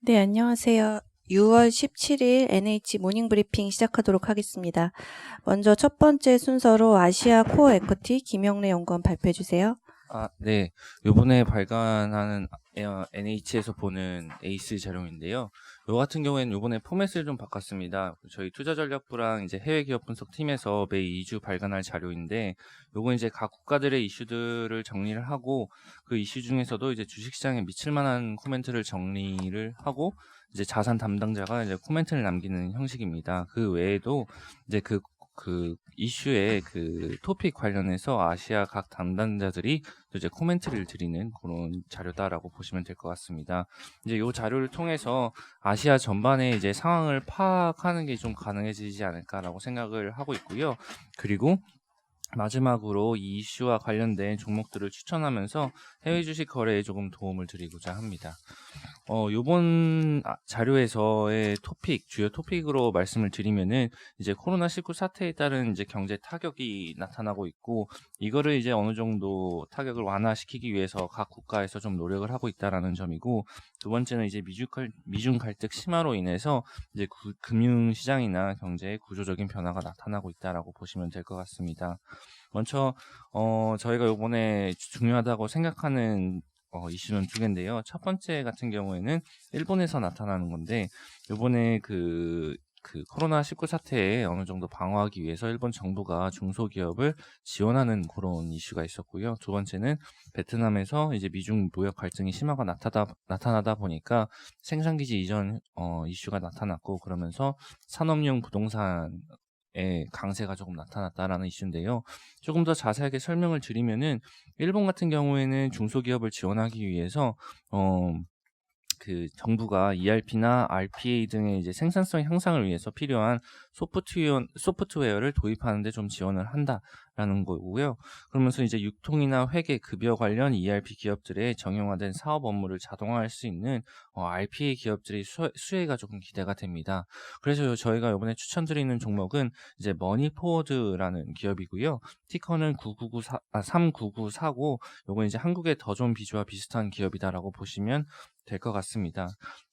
네, 안녕하세요. 6월 17일 NH 모닝 브리핑 시작하도록 하겠습니다. 먼저 첫 번째 순서로 아시아 코어 에쿼티 김영래 연구원 발표해 주세요. 아, 네. 요번에 발간하는 어, NH에서 보는 에이스 자료인데요. 요 같은 경우에는 요번에 포맷을 좀 바꿨습니다. 저희 투자 전략부랑 이제 해외 기업 분석 팀에서 매 2주 발간할 자료인데, 요건 이제 각 국가들의 이슈들을 정리를 하고, 그 이슈 중에서도 이제 주식 시장에 미칠 만한 코멘트를 정리를 하고, 이제 자산 담당자가 이제 코멘트를 남기는 형식입니다. 그 외에도 이제 그 그 이슈의 그 토픽 관련해서 아시아 각 담당자들이 또 이제 코멘트를 드리는 그런 자료다라고 보시면 될 것 같습니다. 이제 이 자료를 통해서 아시아 전반의 이제 상황을 파악하는 게 좀 가능해지지 않을까라고 생각을 하고 있고요. 그리고 마지막으로 이 이슈와 관련된 종목들을 추천하면서 해외 주식 거래에 조금 도움을 드리고자 합니다. 어, 요번 아, 자료에서의 토픽, 주요 토픽으로 말씀을 드리면은 이제 코로나19 사태에 따른 이제 경제 타격이 나타나고 있고 이거를 이제 어느 정도 타격을 완화시키기 위해서 각 국가에서 좀 노력을 하고 있다라는 점이고 두 번째는 이제 미중, 갈- 미중 갈등 심화로 인해서 이제 구- 금융 시장이나 경제에 구조적인 변화가 나타나고 있다라고 보시면 될 것 같습니다. 먼저 어, 저희가 요번에 중요하다고 생각하는 어, 이슈는 두 개인데요. 첫 번째 같은 경우에는 일본에서 나타나는 건데, 요번에 그, 그 코로나19 사태에 어느 정도 방어하기 위해서 일본 정부가 중소기업을 지원하는 그런 이슈가 있었고요. 두 번째는 베트남에서 이제 미중 무역 갈등이 심화가 나타다, 나타나다 보니까 생산기지 이전 어, 이슈가 나타났고, 그러면서 산업용 부동산 의 강세가 조금 나타났다라는 이슈인데요. 조금 더 자세하게 설명을 드리면은 일본 같은 경우에는 중소기업을 지원하기 위해서 어, 그 정부가 ERP나 RPA 등의 이제 생산성 향상을 위해서 필요한 소프트웨어, 소프트웨어를 도입하는데 좀 지원을 한다라는 거고요. 그러면서 이제 유통이나 회계, 급여 관련 ERP 기업들의 정형화된 사업 업무를 자동화할 수 있는 어, RPA 기업들의 수, 수혜가 조금 기대가 됩니다. 그래서 요- 저희가 이번에 추천드리는 종목은 이제 머니포워드라는 기업이고요. 티커는 9994, 아, 3994고 요건 이제 한국의 더 좋은 비주와 비슷한 기업이다라고 보시면 될 것 같습니다.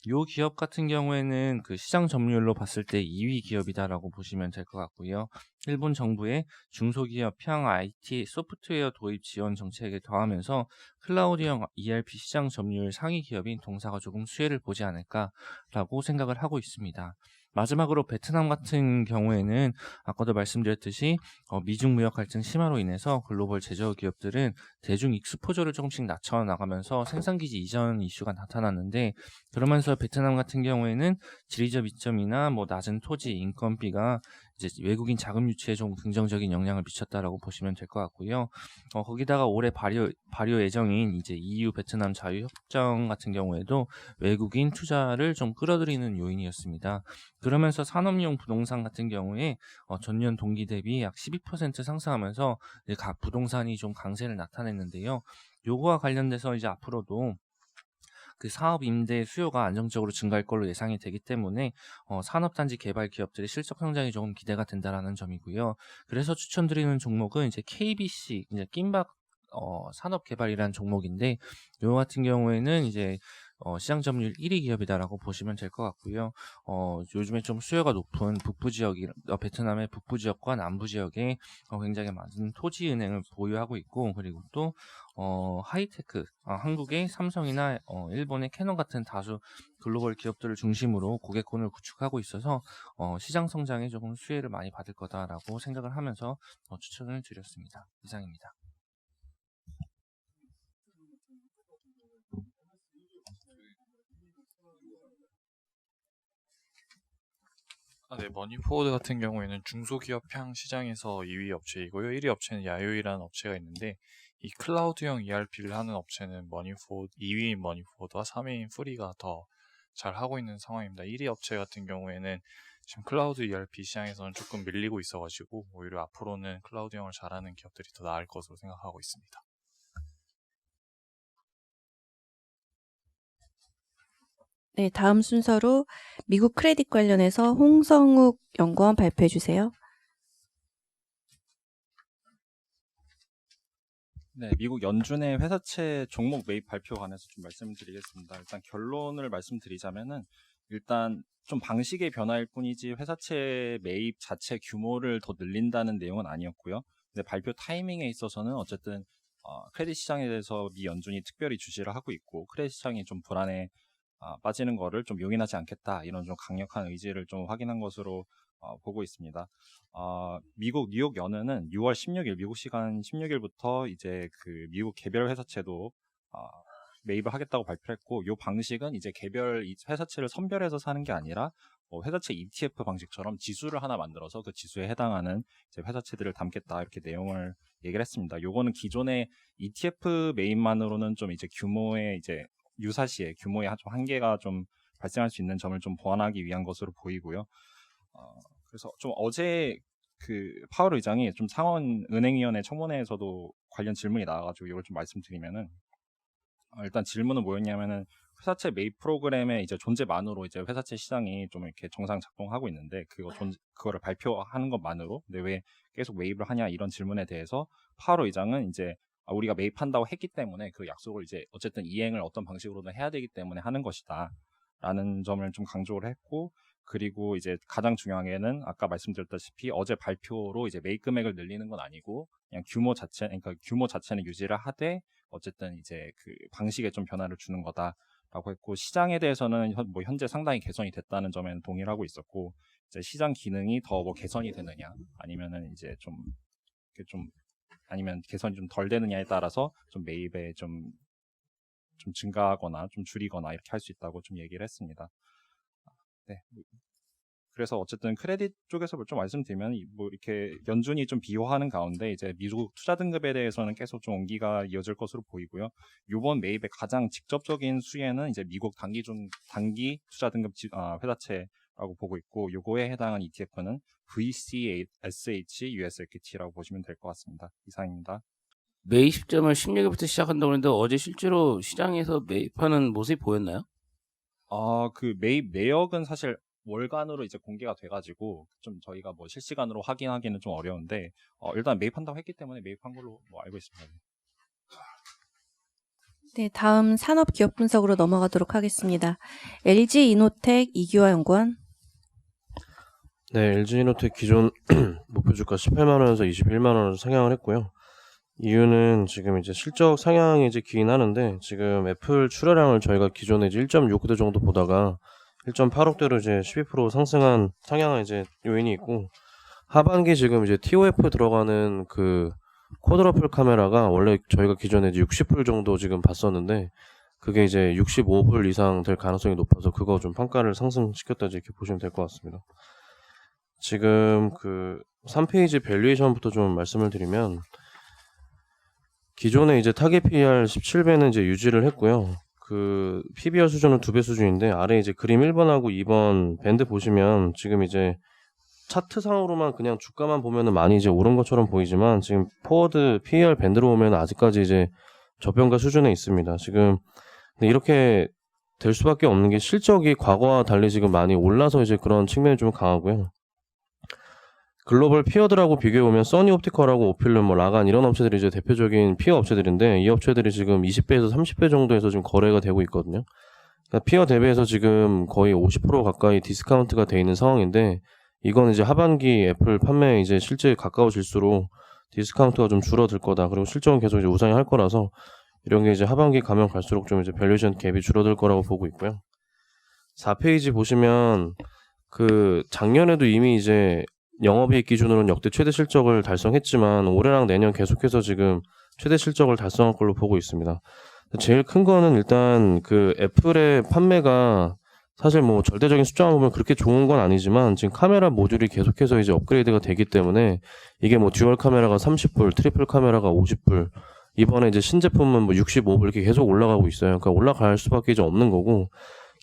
요 기업 같은 경우에는 그 시장 점유율로 봤을 때 2위 기업이다라고 보시면 될 것 같고요. 일본 정부의 중소기업 평 IT 소프트웨어 도입 지원 정책에 더하면서 클라우드형 ERP 시장 점유율 상위 기업인 동사가 조금 수혜를 보지 않을까라고 생각을 하고 있습니다. 마지막으로 베트남 같은 경우에는 아까도 말씀드렸듯이 어, 미중 무역 갈등 심화로 인해서 글로벌 제조 기업들은 대중 익스포저를 조금씩 낮춰 나가면서 생산기지 이전 이슈가 나타났는데 그러면서 베트남 같은 경우에는 지리적 이점이나 뭐 낮은 토지 인건비가 이제 외국인 자금 유치에 좀 긍정적인 영향을 미쳤다라고 보시면 될 것 같고요. 어, 거기다가 올해 발효 발효 예정인 이제 EU 베트남 자유 협정 같은 경우에도 외국인 투자를 좀 끌어들이는 요인이었습니다. 그러면서 산업용 부동산 같은 경우에 어, 전년 동기 대비 약 12% 상승하면서 각 부동산이 좀 강세를 나타냈는데요. 요거와 관련돼서 이제 앞으로도 그 사업 임대 수요가 안정적으로 증가할 걸로 예상이 되기 때문에 어, 산업단지 개발 기업들의 실적 성장이 조금 기대가 된다라는 점이고요. 그래서 추천드리는 종목은 이제 KBC 이제 낀박 어, 산업개발이라는 종목인데 요 같은 경우에는 이제 어, 시장 점유율 1위 기업이다라고 보시면 될 것 같고요. 어, 요즘에 좀 수요가 높은 북부 지역이 어, 베트남의 북부 지역과 남부 지역에 어, 굉장히 많은 토지 은행을 보유하고 있고 그리고 또 어, 하이테크 아, 한국의 삼성이나 어, 일본의 캐논 같은 다수 글로벌 기업들을 중심으로 고객군을 구축하고 있어서 어, 시장 성장에 조금 수혜를 많이 받을 거다라고 생각을 하면서 어, 추천을 드렸습니다. 이상입니다. 아, 네, 머니포워드 같은 경우에는 중소기업 향 시장에서 2위 업체이고요. 1위 업체는 야요이라는 업체가 있는데 이 클라우드형 ERP를 하는 업체는 머니포워드 2위인 머니포워드와 3위인 프리가 더 잘 하고 있는 상황입니다. 1위 업체 같은 경우에는 지금 클라우드 ERP 시장에서는 조금 밀리고 있어가지고 오히려 앞으로는 클라우드형을 잘하는 기업들이 더 나을 것으로 생각하고 있습니다. 네, 다음 순서로 미국 크레딧 관련해서 홍성욱 연구원 발표해 주세요. 네, 미국 연준의 회사채 종목 매입 발표 관해서 좀 말씀을 드리겠습니다. 일단 결론을 말씀드리자면은 일단 좀 방식의 변화일 뿐이지 회사채 매입 자체 규모를 더 늘린다는 내용은 아니었고요. 근데 발표 타이밍에 있어서는 어쨌든 어, 크레딧 시장에 대해서 미 연준이 특별히 주시를 하고 있고 크레딧 시장이 좀 불안에 아, 빠지는 거를 좀 용인하지 않겠다 이런 좀 강력한 의지를 좀 확인한 것으로 어, 보고 있습니다. 어, 미국 뉴욕 연은은 6월 16일 미국 시간 16일부터 이제 그 미국 개별 회사채도 어, 매입을 하겠다고 발표했고 이 방식은 이제 개별 이 회사채를 선별해서 사는 게 아니라 뭐 회사채 ETF 방식처럼 지수를 하나 만들어서 그 지수에 해당하는 이제 회사채들을 담겠다 이렇게 내용을 얘기를 했습니다. 요거는 기존의 ETF 매입만으로는 좀 이제 규모의 이제 유사시에 규모의 좀 한계가 좀 발생할 수 있는 점을 좀 보완하기 위한 것으로 보이고요. 어, 그래서 좀 어제 그 파월 의장이 좀 상원 은행위원회 청문회에서도 관련 질문이 나와가지고 이걸 좀 말씀드리면은 어, 일단 질문은 뭐였냐면은 회사채 매입 프로그램의 이제 존재만으로 이제 회사채 시장이 좀 이렇게 정상 작동하고 있는데 그거 존 그거를 발표하는 것만으로 근데 왜 계속 매입을 하냐 이런 질문에 대해서 파월 의장은 이제 아, 우리가 매입한다고 했기 때문에 그 약속을 이제 어쨌든 이행을 어떤 방식으로든 해야 되기 때문에 하는 것이다. 라는 점을 좀 강조를 했고 그리고 이제 가장 중요한 게는 아까 말씀드렸다시피 어제 발표로 이제 매입 금액을 늘리는 건 아니고 그냥 규모 자체 그러니까 규모 자체는 유지를 하되 어쨌든 이제 그 방식에 좀 변화를 주는 거다라고 했고 시장에 대해서는 현, 뭐 현재 상당히 개선이 됐다는 점에는 동의를 하고 있었고 이제 시장 기능이 더 뭐 개선이 되느냐 아니면은 이제 좀 이렇게 좀 아니면 개선이 좀 덜 되느냐에 따라서 좀 매입에 좀 좀 증가하거나 좀 줄이거나 이렇게 할 수 있다고 좀 얘기를 했습니다. 네. 그래서 어쨌든 크레딧 쪽에서 좀 말씀드리면 이- 뭐 이렇게 연준이 좀 비호하는 가운데 이제 미국 투자 등급에 대해서는 계속 좀 온기가 이어질 것으로 보이고요. 이번 매입의 가장 직접적인 수혜는 이제 미국 단기 중 단기 투자 등급 지- 아, 회사채 라고 보고 있고 요거에 해당한 ETF는 VCSH US Equity라고 보시면 될 것 같습니다. 이상입니다. 매입 시점을 16일부터 시작한다고 했는데 어제 실제로 시장에서 매입하는 모습이 보였나요? 아, 그 매입 내역은 사실 월간으로 이제 공개가 돼가지고 좀 저희가 뭐 실시간으로 확인하기는 좀 어려운데 어, 일단 매입한다고 했기 때문에 매입한 걸로 뭐 알고 있습니다. 네, 다음 산업 기업 분석으로 넘어가도록 하겠습니다. LG 이노텍 이규화 연구원. 네, LG이노텍 기존 목표 주가 18만 원에서 21만 원으로 상향을 했고요. 이유는 지금 이제 실적 상향이 이제 기인 하는데 지금 애플 출하량을 저희가 기존에 이제 1.6대 정도 보다가 1.8억대로 이제 12% 상승한 상향한 이제 요인이 있고 하반기 지금 이제 TOF 들어가는 그 쿼드러플 카메라가 원래 저희가 기존에 이제 60불 정도 지금 봤었는데 그게 이제 65불 이상 될 가능성이 높아서 그거 좀 판가를 상승시켰다 이렇게 보시면 될 것 같습니다. 지금 그 3페이지 밸류에이션부터 좀 말씀을 드리면 기존에 이제 타겟 PER 17배는 이제 유지를 했고요. 그 PBR 수준은 두 배 수준인데 아래 이제 그림 1번하고 2번 밴드 보시면 지금 이제 차트상으로만 그냥 주가만 보면은 많이 이제 오른 것처럼 보이지만 지금 포워드 PER 밴드로 보면 아직까지 이제 저평가 수준에 있습니다. 지금 이렇게 될 수밖에 없는 게 실적이 과거와 달리 지금 많이 올라서 이제 그런 측면이 좀 강하고요. 글로벌 피어들하고 비교해 보면 써니 옵티컬하고 오필름, 뭐 라간 이런 업체들이 이제 대표적인 피어 업체들인데 이 업체들이 지금 20배에서 30배 정도에서 지금 거래가 되고 있거든요. 그러니까 피어 대비해서 지금 거의 50% 가까이 디스카운트가 돼 있는 상황인데 이건 이제 하반기 애플 판매 이제 실제 가까워질수록 디스카운트가 좀 줄어들 거다. 그리고 실적은 계속 이제 우상이 할 거라서 이런 게 이제 하반기 가면 갈수록 좀 이제 밸류에이션 갭이 줄어들 거라고 보고 있고요. 4페이지 보시면 그 작년에도 이미 이제 영업이익 기준으로는 역대 최대 실적을 달성했지만 올해랑 내년 계속해서 지금 최대 실적을 달성할 걸로 보고 있습니다. 제일 큰 거는 일단 그 애플의 판매가 사실 뭐 절대적인 숫자만 보면 그렇게 좋은 건 아니지만 지금 카메라 모듈이 계속해서 이제 업그레이드가 되기 때문에 이게 뭐 듀얼 카메라가 30불, 트리플 카메라가 50불, 이번에 이제 신제품은 뭐 65불 이렇게 계속 올라가고 있어요. 그러니까 올라갈 수밖에 이제 없는 거고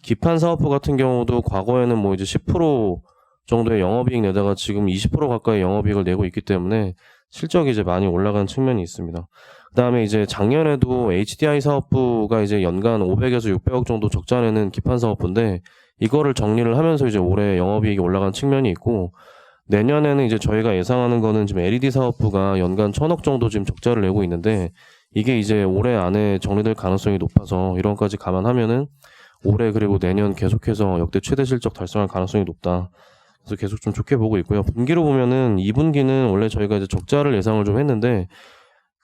기판 사업부 같은 경우도 과거에는 뭐 이제 10% 정도의 영업이익 내다가 지금 20% 가까이 영업이익을 내고 있기 때문에 실적이 이제 많이 올라간 측면이 있습니다. 그 다음에 이제 작년에도 HDI 사업부가 이제 연간 500에서 600억 정도 적자 내는 기판 사업부인데 이거를 정리를 하면서 이제 올해 영업이익이 올라간 측면이 있고 내년에는 이제 저희가 예상하는 거는 지금 LED 사업부가 연간 1000억 정도 지금 적자를 내고 있는데 이게 이제 올해 안에 정리될 가능성이 높아서 이런 것까지 감안하면은 올해 그리고 내년 계속해서 역대 최대 실적 달성할 가능성이 높다. 그래서 계속 좀 좋게 보고 있고요. 분기로 보면은 2분기는 원래 저희가 이제 적자를 예상을 좀 했는데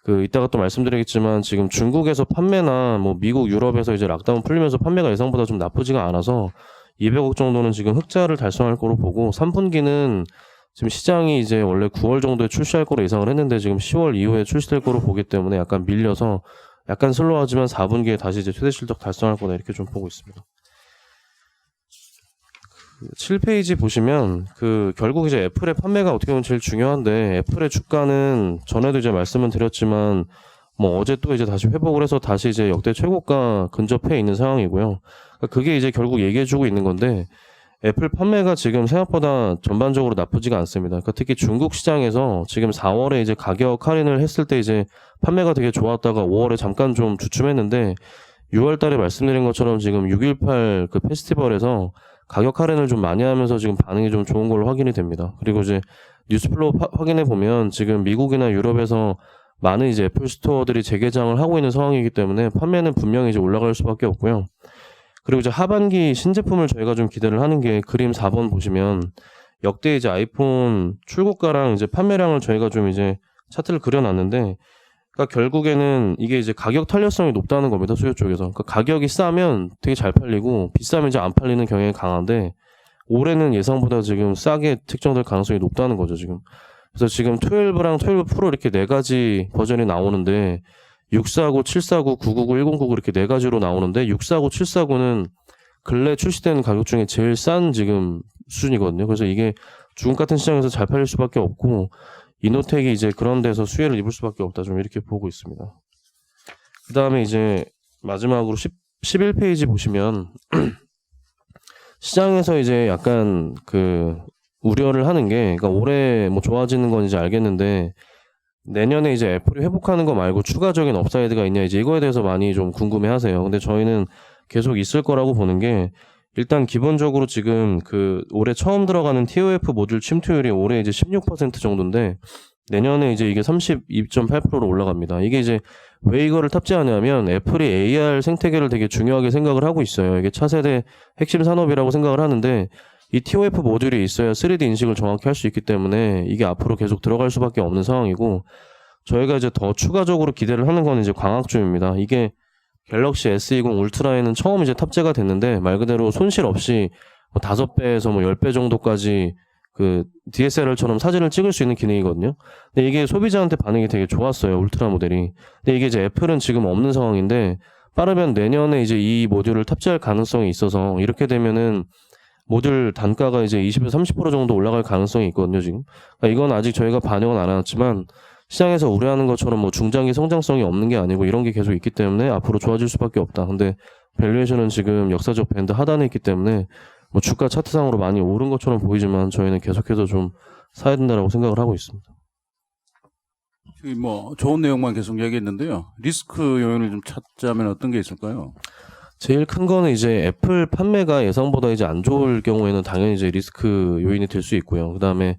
그 이따가 또 말씀드리겠지만 지금 중국에서 판매나 뭐 미국 유럽에서 이제 락다운 풀리면서 판매가 예상보다 좀 나쁘지가 않아서 200억 정도는 지금 흑자를 달성할 거로 보고 3분기는 지금 시장이 이제 원래 9월 정도에 출시할 거로 예상을 했는데 지금 10월 이후에 출시될 거로 보기 때문에 약간 밀려서 약간 슬로하지만 4분기에 다시 이제 최대 실적 달성할 거다 이렇게 좀 보고 있습니다. 그 7페이지 보시면 그 결국 이제 애플의 판매가 어떻게 보면 제일 중요한데 애플의 주가는 전에도 이제 말씀을 드렸지만 뭐 어제 또 이제 다시 회복을 해서 다시 이제 역대 최고가 근접해 있는 상황이고요. 그러니까 그게 이제 결국 얘기해주고 있는 건데 애플 판매가 지금 생각보다 전반적으로 나쁘지가 않습니다. 그러니까 특히 중국 시장에서 지금 4월에 이제 가격 할인을 했을 때 이제 판매가 되게 좋았다가 5월에 잠깐 좀 주춤했는데 6월 달에 말씀드린 것처럼 지금 6.18 그 페스티벌에서 가격 할인을 좀 많이 하면서 지금 반응이 좀 좋은 걸로 확인이 됩니다. 그리고 이제 뉴스플로우 파- 확인해 보면 지금 미국이나 유럽에서 많은 이제 애플 스토어들이 재개장을 하고 있는 상황이기 때문에 판매는 분명히 이제 올라갈 수밖에 없고요. 그리고 이제 하반기 신제품을 저희가 좀 기대를 하는 게 그림 4번 보시면 역대 이제 아이폰 출고가랑 이제 판매량을 저희가 좀 이제 차트를 그려놨는데 그러니까 결국에는 이게 이제 가격 탄력성이 높다는 겁니다 수요 쪽에서 그러니까 가격이 싸면 되게 잘 팔리고 비싸면 이제 안 팔리는 경향이 강한데 올해는 예상보다 지금 싸게 책정될 가능성이 높다는 거죠 지금 그래서 지금 12랑 12 프로 이렇게 네 가지 버전이 나오는데 649, 749, 999, 1099 이렇게 네 가지로 나오는데 649, 749는 근래 출시되는 가격 중에 제일 싼 지금 수준이거든요. 그래서 이게 중국 같은 시장에서 잘 팔릴 수밖에 없고 이노텍이 이제 그런 데서 수혜를 입을 수밖에 없다. 좀 이렇게 보고 있습니다. 그 다음에 이제 마지막으로 10, 11페이지 보시면 시장에서 이제 약간 그 우려를 하는 게 그러니까 올해 뭐 좋아지는 건 이제 알겠는데 내년에 이제 애플이 회복하는 거 말고 추가적인 업사이드가 있냐 이제 이거에 대해서 많이 좀 궁금해 하세요. 근데 저희는 계속 있을 거라고 보는 게 일단 기본적으로 지금 그 올해 처음 들어가는 TOF 모듈 침투율이 올해 이제 16% 정도인데 내년에 이제 이게 32.8%로 올라갑니다. 이게 이제 왜 이거를 탑재하냐면 애플이 AR 생태계를 되게 중요하게 생각을 하고 있어요. 이게 차세대 핵심 산업이라고 생각을 하는데 이 TOF 모듈이 있어야 3D 인식을 정확히 할 수 있기 때문에 이게 앞으로 계속 들어갈 수밖에 없는 상황이고 저희가 이제 더 추가적으로 기대를 하는 건 이제 광학줌입니다. 이게 갤럭시 S20 울트라에는 처음 이제 탑재가 됐는데 말 그대로 손실 없이 뭐 5배에서 뭐 10배 정도까지 그 DSLR처럼 사진을 찍을 수 있는 기능이거든요. 근데 이게 소비자한테 반응이 되게 좋았어요. 울트라 모델이. 근데 이게 이제 애플은 지금 없는 상황인데 빠르면 내년에 이제 이 모듈을 탑재할 가능성이 있어서 이렇게 되면은 모듈 단가가 이제 20에서 30% 정도 올라갈 가능성이 있거든요, 지금. 그러니까 이건 아직 저희가 반영은 안 해놨지만 시장에서 우려하는 것처럼 뭐 중장기 성장성이 없는 게 아니고 이런 게 계속 있기 때문에 앞으로 좋아질 수밖에 없다. 근데 밸류에이션은 지금 역사적 밴드 하단에 있기 때문에 뭐 주가 차트상으로 많이 오른 것처럼 보이지만 저희는 계속해서 좀 사야 된다라고 생각을 하고 있습니다. 뭐 좋은 내용만 계속 얘기했는데요. 리스크 요인을 좀 찾자면 어떤 게 있을까요? 제일 큰 거는 이제 애플 판매가 예상보다 이제 안 좋을 경우에는 당연히 이제 리스크 요인이 될 수 있고요. 그 다음에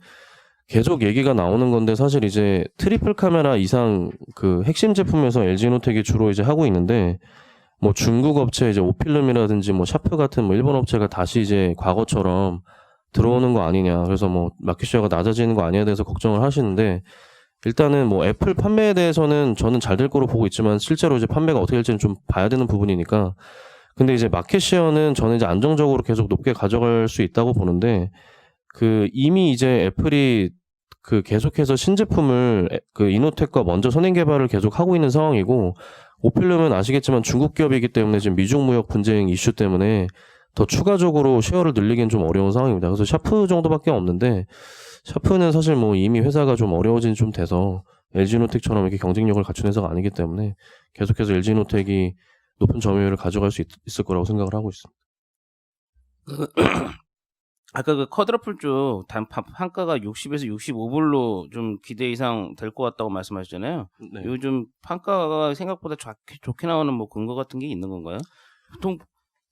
계속 얘기가 나오는 건데 사실 이제 트리플 카메라 이상 그 핵심 제품에서 LG노텍이 주로 이제 하고 있는데 뭐 중국 업체 이제 오필름이라든지 뭐 샤프 같은 뭐 일본 업체가 다시 이제 과거처럼 들어오는 거 아니냐. 그래서 뭐 마켓시어가 낮아지는 거 아니냐에 대해서 걱정을 하시는데 일단은 뭐 애플 판매에 대해서는 저는 잘 될 거로 보고 있지만 실제로 이제 판매가 어떻게 될지는 좀 봐야 되는 부분이니까 근데 이제 마켓시어는 저는 이제 안정적으로 계속 높게 가져갈 수 있다고 보는데 그 이미 이제 애플이 그 계속해서 신제품을 에- 그 이노텍과 먼저 선행 개발을 계속 하고 있는 상황이고 오필름은 아시겠지만 중국 기업이기 때문에 지금 미중 무역 분쟁 이슈 때문에 더 추가적으로 쉐어를 늘리기는 좀 어려운 상황입니다. 그래서 샤프 정도밖에 없는데 샤프는 사실 뭐 이미 회사가 좀 어려워진 좀 돼서 LG노텍처럼 이렇게 경쟁력을 갖춘 회사가 아니기 때문에 계속해서 LG노텍이 높은 점유율을 가져갈 수 있, 있을 거라고 생각을 하고 있습니다. 아까 그 커드러플 쪽 단, 판- 판가가 60에서 65불로 좀 기대 이상 될 것 같다고 말씀하셨잖아요. 네. 요즘 판가가 생각보다 좋게, 좋게 나오는 뭐 근거 같은 게 있는 건가요? 보통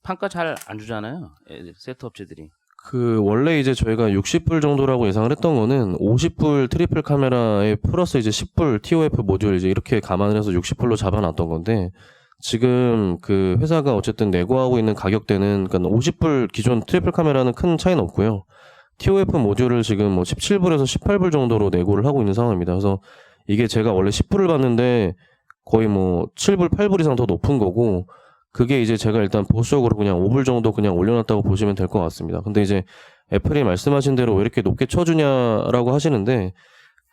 판가 잘 안 주잖아요. 세트 업체들이. 그 원래 이제 저희가 60불 정도라고 예상을 했던 거는 50불 트리플 카메라에 플러스 이제 10불 TOF 모듈 이제 이렇게 감안을 해서 60불로 잡아놨던 건데 지금 그 회사가 어쨌든 내고하고 있는 가격대는 그러니까 50불 기존 트리플 카메라는 큰 차이는 없고요. TOF 모듈을 지금 뭐 17불에서 18불 정도로 내고를 하고 있는 상황입니다. 그래서 이게 제가 원래 10불을 받는데 거의 뭐 7불, 8불 이상 더 높은 거고 그게 이제 제가 일단 보수적으로 그냥 5불 정도 그냥 올려놨다고 보시면 될 것 같습니다. 근데 이제 애플이 말씀하신 대로 왜 이렇게 높게 쳐주냐라고 하시는데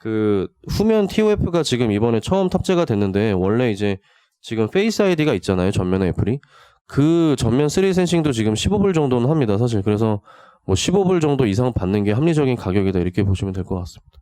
그 후면 TOF가 지금 이번에 처음 탑재가 됐는데 원래 이제 지금 페이스 아이디가 있잖아요. 전면에 애플이 그 전면 3 센싱도 지금 15불 정도는 합니다. 사실 그래서 뭐 15불 정도 이상 받는 게 합리적인 가격이다 이렇게 보시면 될 것 같습니다.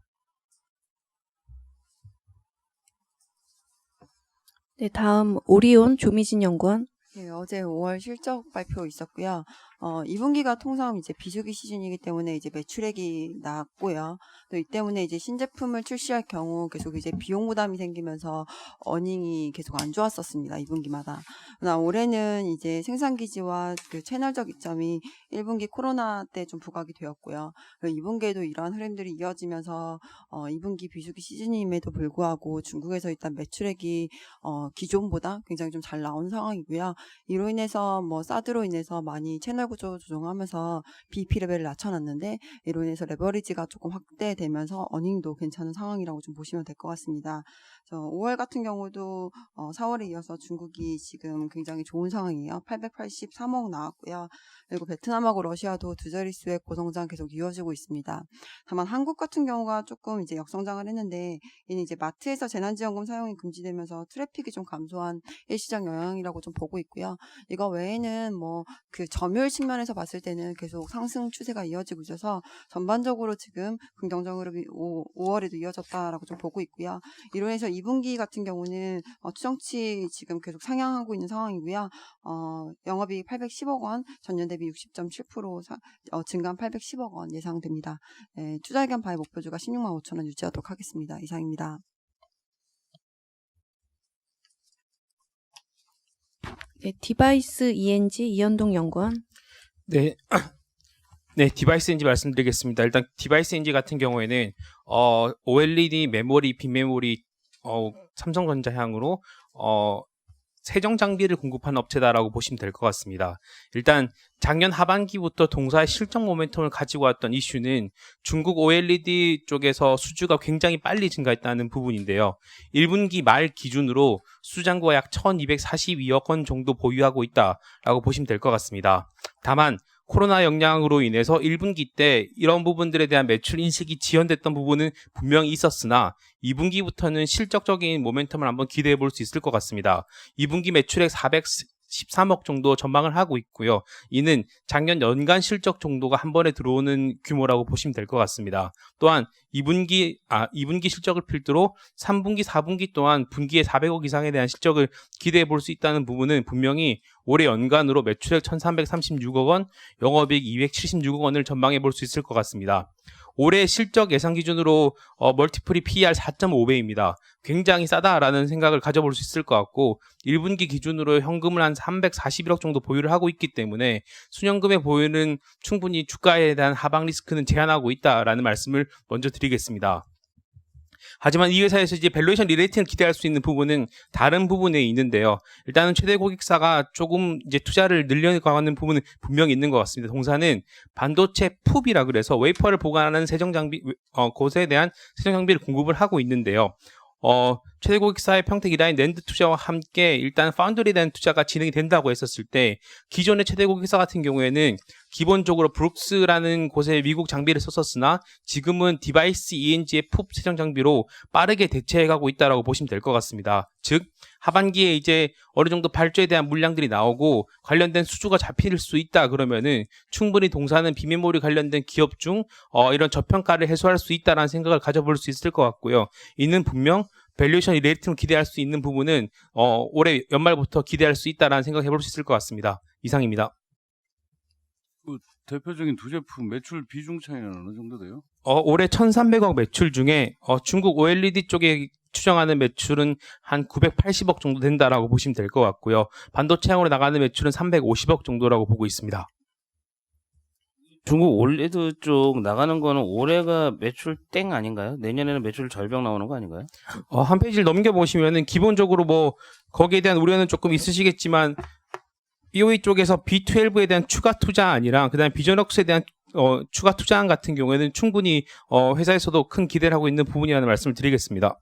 네, 다음 오리온 조미진 연구원. 네, 어제 5월 실적 발표 있었고요. 어, 2분기가 통상 이제 비수기 시즌이기 때문에 이제 매출액이 낮고요. 또 이 때문에 이제 신제품을 출시할 경우 계속 이제 비용 부담이 생기면서 어닝이 계속 안 좋았었습니다. 2분기마다. 그러나 올해는 이제 생산 기지와 그 채널적 이점이 1분기 코로나 때 좀 부각이 되었고요. 그리고 2분기에도 이러한 흐름들이 이어지면서 어, 2분기 비수기 시즌임에도 불구하고 중국에서 일단 매출액이 어, 기존보다 굉장히 좀 잘 나온 상황이고요. 이로 인해서 뭐 사드로 인해서 많이 채널 구조 조정하면서 BP 레벨을 낮춰놨는데 이로 인해서 레버리지가 조금 확대되면서 어닝도 괜찮은 상황이라고 좀 보시면 될 것 같습니다. 그래서 5월 같은 경우도 어, 4월에 이어서 중국이 지금 굉장히 좋은 상황이에요. 883억 나왔고요. 그리고 베트남하고 러시아도 두 자릿수의 고성장 계속 이어지고 있습니다. 다만 한국 같은 경우가 조금 이제 역성장을 했는데 이는 이제 마트에서 재난지원금 사용이 금지되면서 트래픽이 좀 감소한 일시적 영향이라고 좀 보고 있고요. 이거 외에는 뭐 그 점유율 측면에서 봤을 때는 계속 상승 추세가 이어지고 있어서 전반적으로 지금 긍정적으로 5 월에도 이어졌다라고 좀 보고 있고요. 이로 해서 2분기 같은 경우는 어, 추정치 지금 계속 상향하고 있는 상황이고요. 어, 영업이익 810억 원, 전년 대비 60.7% 사, 어, 증감 810억 원 예상됩니다. 네, 투자 의견 바의 목표주가 16만 5천 원 유지하도록 하겠습니다. 이상입니다. 네, 디바이스 ENG 이현동 연구원. 네. 네, 디바이스 인지 말씀드리겠습니다. 일단 디바이스 인지 같은 경우에는 어, OLED 메모리, 빈메모리 어, 삼성전자 향으로 어, 세정 장비를 공급하는 업체다라고 보시면 될 것 같습니다. 일단 작년 하반기부터 동사의 실적 모멘텀을 가지고 왔던 이슈는 중국 OLED 쪽에서 수주가 굉장히 빨리 증가했다는 부분인데요. 1분기 말 기준으로 수장고가 약 1242억 원 정도 보유하고 있다라고 보시면 될 것 같습니다. 다만 코로나 영향으로 인해서 1분기 때 이런 부분들에 대한 매출 인식이 지연됐던 부분은 분명히 있었으나 2분기부터는 실적적인 모멘텀을 한번 기대해 볼 수 있을 것 같습니다. 2분기 매출액 413억 정도 전망을 하고 있고요. 이는 작년 연간 실적 정도가 한 번에 들어오는 규모라고 보시면 될 것 같습니다. 또한 2분기 아 2분기 실적을 필두로 3분기, 4분기 또한 분기에 400억 이상에 대한 실적을 기대해 볼 수 있다는 부분은 분명히 올해 연간으로 매출액 1,336억 원, 영업이익 276억 원을 전망해 볼 수 있을 것 같습니다. 올해 실적 예상 기준으로 어, 멀티플이 PER 4.5배입니다. 굉장히 싸다라는 생각을 가져볼 수 있을 것 같고 1분기 기준으로 현금을 한 341억 정도 보유를 하고 있기 때문에 순현금의 보유는 충분히 주가에 대한 하방 리스크는 제한하고 있다라는 말씀을 먼저 드리겠습니다. 하지만 이 회사에서 이제 밸류에이션 리레이팅을 기대할 수 있는 부분은 다른 부분에 있는데요. 일단은 최대 고객사가 조금 이제 투자를 늘려가는 부분은 분명히 있는 것 같습니다. 동사는 반도체 풉이라 그래서 웨이퍼를 보관하는 세정 장비 어, 곳에 대한 세정 장비를 공급을 하고 있는데요. 어, 최대 고객사의 평택이라인 랜드 투자와 함께 일단 파운드리에 대한 투자가 진행이 된다고 했었을 때 기존의 최대 고객사 같은 경우에는 기본적으로 브룩스라는 곳에 미국 장비를 썼었으나 지금은 디바이스 ENG의 풉 세정 장비로 빠르게 대체해가고 있다라고 보시면 될 것 같습니다. 즉 하반기에 이제 어느 정도 발주에 대한 물량들이 나오고 관련된 수주가 잡힐 수 있다 그러면은 충분히 동사는 비메모리 관련된 기업 중 어, 이런 저평가를 해소할 수 있다라는 생각을 가져볼 수 있을 것 같고요. 이는 분명 밸류에이션 레이팅을 기대할 수 있는 부분은 어, 올해 연말부터 기대할 수 있다라는 생각 해볼 수 있을 것 같습니다. 이상입니다. 대표적인 두 제품 매출 비중 차이는 어느 정도 돼요? 어, 올해 1,300억 매출 중에 어, 중국 OLED 쪽에 추정하는 매출은 한 980억 정도 된다라고 보시면 될 것 같고요. 반도체향으로 나가는 매출은 350억 정도라고 보고 있습니다. 중국 올레드 쪽 나가는 거는 올해가 매출 땡 아닌가요? 내년에는 매출 절벽 나오는 거 아닌가요? 어, 한 페이지를 넘겨보시면은 기본적으로 뭐 거기에 대한 우려는 조금 있으시겠지만 BOE 쪽에서 B12에 대한 추가 투자안이랑 그다음에 비전웍스에 대한 어, 추가 투자안 같은 경우에는 충분히 어, 회사에서도 큰 기대를 하고 있는 부분이라는 말씀을 드리겠습니다.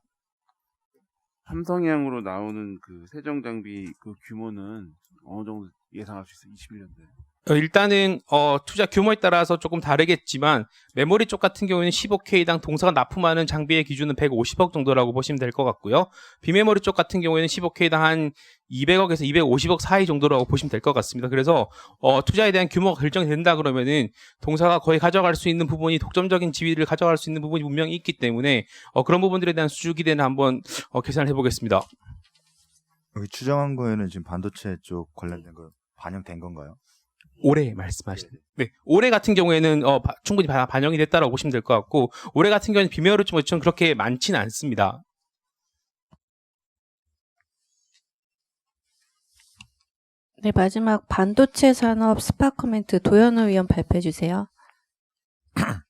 삼성향으로 나오는 그 세정 장비 그 규모는 어느 정도 예상할 수 있어요? 21년도에. 어, 일단은 어, 투자 규모에 따라서 조금 다르겠지만 메모리 쪽 같은 경우에는 15K당 동사가 납품하는 장비의 기준은 150억 정도라고 보시면 될 것 같고요. 비메모리 쪽 같은 경우에는 15K당 한 200억에서 250억 사이 정도라고 보시면 될 것 같습니다. 그래서 어, 투자에 대한 규모가 결정이 된다 그러면은 동사가 거의 가져갈 수 있는 부분이 독점적인 지위를 가져갈 수 있는 부분이 분명히 있기 때문에 어, 그런 부분들에 대한 수주 기대는 한번 어, 계산을 해보겠습니다. 여기 추정한 거에는 지금 반도체 쪽 관련된 거 반영된 건가요? 올해 말씀하시는. 네. 올해 같은 경우에는 어, 바- 충분히 바- 반영이 됐다라고 보시면 될 것 같고 올해 같은 경우에는 비메모리 쪽 매출은 그렇게 많지는 않습니다. 네, 마지막 반도체 산업 스파 코멘트 도현우 위원 발표해 주세요.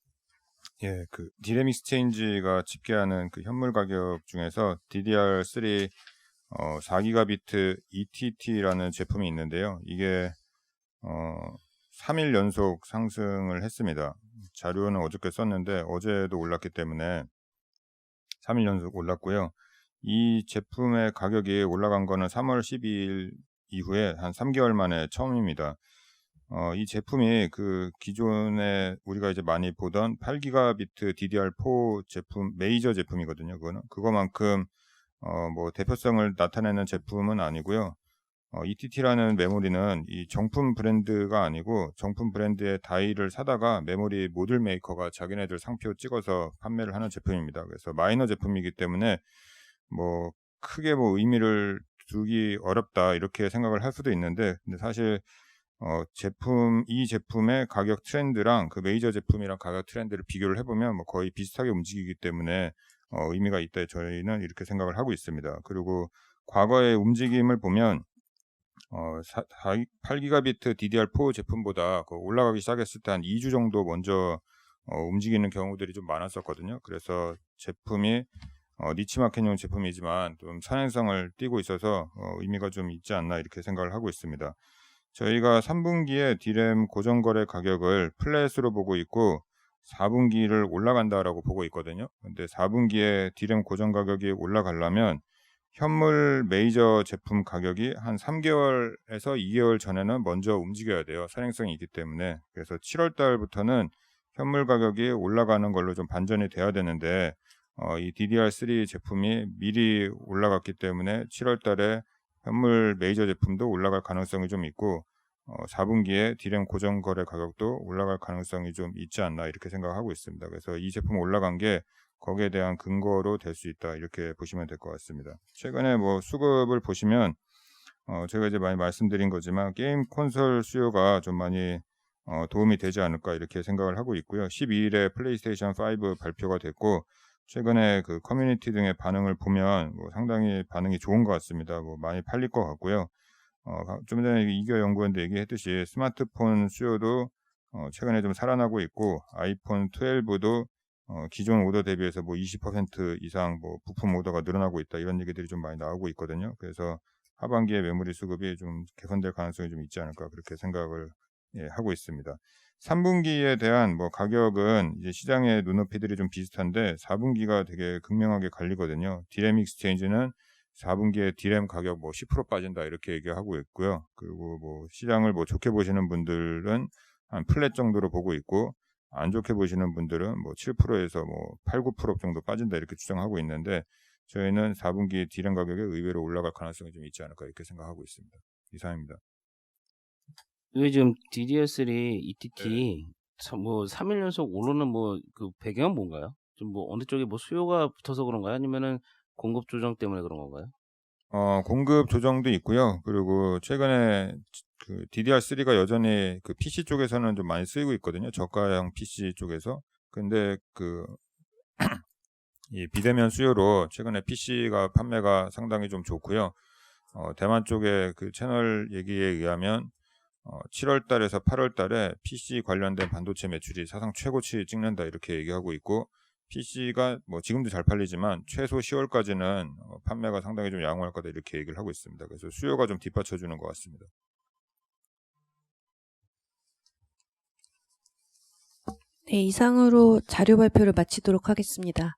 예, 그 디램 익스체인지가 집계하는 그 현물 가격 중에서 DDR3 어 4기가비트 ETT라는 제품이 있는데요. 이게 어 3일 연속 상승을 했습니다. 자료는 어저께 썼는데 어제도 올랐기 때문에 3일 연속 올랐고요. 이 제품의 가격이 올라간 거는 3월 12일 이후에 한 3개월 만에 처음입니다. 어, 이 제품이 그 기존에 우리가 이제 많이 보던 8기가 비트 DDR4 제품 메이저 제품이거든요. 그거는 그거만큼 어, 뭐 대표성을 나타내는 제품은 아니고요. 어, ETT라는 메모리는 이 정품 브랜드가 아니고 정품 브랜드의 다이를 사다가 메모리 모듈 메이커가 자기네들 상표 찍어서 판매를 하는 제품입니다. 그래서 마이너 제품이기 때문에 뭐 크게 뭐 의미를 두기 어렵다 이렇게 생각을 할 수도 있는데 근데 사실 어, 제품 이 제품의 가격 트렌드랑 그 메이저 제품이랑 가격 트렌드를 비교를 해보면 뭐 거의 비슷하게 움직이기 때문에 어, 의미가 있다 저희는 이렇게 생각을 하고 있습니다. 그리고 과거의 움직임을 보면 어, 8기가비트 DDR4 제품보다 그 올라가기 시작했을 때 한 2주 정도 먼저 어, 움직이는 경우들이 좀 많았었거든요. 그래서 제품이 어, 니치마켓용 제품이지만 좀 선행성을 띠고 있어서 어, 의미가 좀 있지 않나 이렇게 생각을 하고 있습니다. 저희가 3분기에 디램 고정거래 가격을 플랫으로 보고 있고 4분기를 올라간다라고 보고 있거든요. 근데 4분기에 디램 고정 가격이 올라가려면 현물 메이저 제품 가격이 한 3개월에서 2개월 전에는 먼저 움직여야 돼요. 선행성이 있기 때문에. 그래서 7월 달부터는 현물 가격이 올라가는 걸로 좀 반전이 돼야 되는데 어, 이 DDR3 제품이 미리 올라갔기 때문에 7월 달에 현물 메이저 제품도 올라갈 가능성이 좀 있고 어, 4분기에 디램 고정 거래 가격도 올라갈 가능성이 좀 있지 않나 이렇게 생각하고 있습니다. 그래서 이 제품 올라간 게 거기에 대한 근거로 될 수 있다 이렇게 보시면 될 것 같습니다. 최근에 뭐 수급을 보시면 어, 제가 이제 많이 말씀드린 거지만 게임 콘솔 수요가 좀 많이 어, 도움이 되지 않을까 이렇게 생각을 하고 있고요. 12일에 플레이스테이션 5 발표가 됐고 최근에 그 커뮤니티 등의 반응을 보면 뭐 상당히 반응이 좋은 것 같습니다. 뭐 많이 팔릴 것 같고요. 어, 좀 전에 이겨 연구원도 얘기했듯이 스마트폰 수요도 어, 최근에 좀 살아나고 있고 아이폰 12도 어, 기존 오더 대비해서 뭐 20% 이상 뭐 부품 오더가 늘어나고 있다 이런 얘기들이 좀 많이 나오고 있거든요. 그래서 하반기에 메모리 수급이 좀 개선될 가능성이 좀 있지 않을까 그렇게 생각을 예, 하고 있습니다. 3분기에 대한 뭐 가격은 이제 시장의 눈높이들이 좀 비슷한데 4분기가 되게 극명하게 갈리거든요. 디램 익스체인지는 4분기에 디램 가격 뭐 10% 빠진다 이렇게 얘기하고 있고요. 그리고 뭐 시장을 뭐 좋게 보시는 분들은 한 플랫 정도로 보고 있고 안 좋게 보시는 분들은 뭐 7%에서 뭐 8, 9% 정도 빠진다 이렇게 추정하고 있는데 저희는 4분기 디램 가격이 의외로 올라갈 가능성이 좀 있지 않을까 이렇게 생각하고 있습니다. 이상입니다. 지금 DDR3 ETT 참뭐 3일 연속 오르는 뭐 그 배경은 뭔가요? 좀 뭐 어느 쪽에 뭐 수요가 붙어서 그런가요? 아니면은 공급 조정 때문에 그런 건가요? 어, 공급 조정도 있고요. 그리고 최근에 그 DDR3가 여전히 그 PC 쪽에서는 좀 많이 쓰이고 있거든요. 저가형 PC 쪽에서. 근데 그 이 비대면 수요로 최근에 PC가 판매가 상당히 좀 좋고요. 어, 대만 쪽의 그 채널 얘기에 의하면 어, 7월 달에서 8월 달에 PC 관련된 반도체 매출이 사상 최고치 찍는다 이렇게 얘기하고 있고 PC가 뭐 지금도 잘 팔리지만 최소 10월까지는 어, 판매가 상당히 좀 양호할 거다 이렇게 얘기를 하고 있습니다. 그래서 수요가 좀 뒷받쳐 주는 것 같습니다. 네, 이상으로 자료 발표를 마치도록 하겠습니다.